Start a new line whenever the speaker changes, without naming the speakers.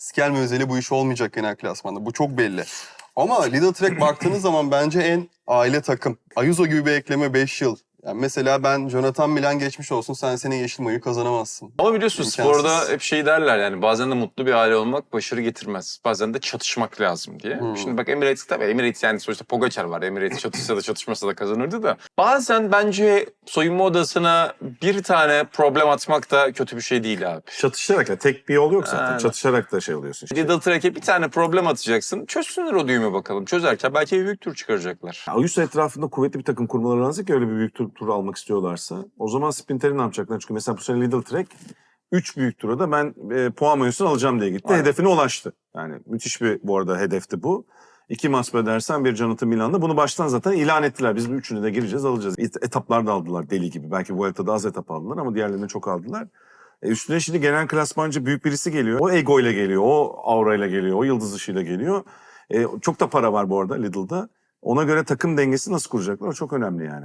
Skelme özeli bu iş olmayacak genel klasmanda. Bu çok belli. Ama Lidl Trek baktığınız zaman bence en aile takım. Ayuso gibi bir ekleme 5 yıl. Yani mesela ben Jonathan Milan geçmiş olsun sen senin yeşil mayoyu kazanamazsın.
Ama biliyorsun
İmkansız.
sporda hep şey derler yani bazen de mutlu bir aile olmak başarı getirmez. Bazen de çatışmak lazım diye.
Hmm.
Şimdi bak Emirates tabii Emirates yani sonuçta Pogacar var. Emirates çatışsa da çatışmasa da kazanırdı da. Bazen bence soyunma odasına bir tane problem atmak da kötü bir şey değil abi.
Çatışarak ya tek bir yol yok zaten.
Aynen.
Çatışarak da şey oluyorsun. işte.
Lidl Trek'e bir tane problem atacaksın. Çözsünler o düğümü bakalım. Çözerken belki bir büyük tur çıkaracaklar.
Ayuso etrafında kuvvetli bir takım kurmaları lazım ki öyle bir büyük tur, tur almak istiyorlarsa. O zaman Sprinter'i ne yapacaklar? Çünkü mesela bu sene Lidl Trek 3 büyük tura da ben e, puan mayosunu alacağım diye gitti.
Aynen.
Hedefine ulaştı. Yani müthiş bir bu arada hedefti bu. İki Maspe dersen bir Jonathan Milan'da. Bunu baştan zaten ilan ettiler. Biz bu üçünü de gireceğiz alacağız. Et- Etaplar da aldılar deli gibi. Belki Vuelta'da az etap aldılar ama diğerlerini çok aldılar. E üstüne şimdi genel klasmancı büyük birisi geliyor. O ego ile geliyor, o aura ile geliyor, o yıldız ışığıyla geliyor. E, çok da para var bu arada Lidl'da. Ona göre takım dengesi nasıl kuracaklar o çok önemli yani.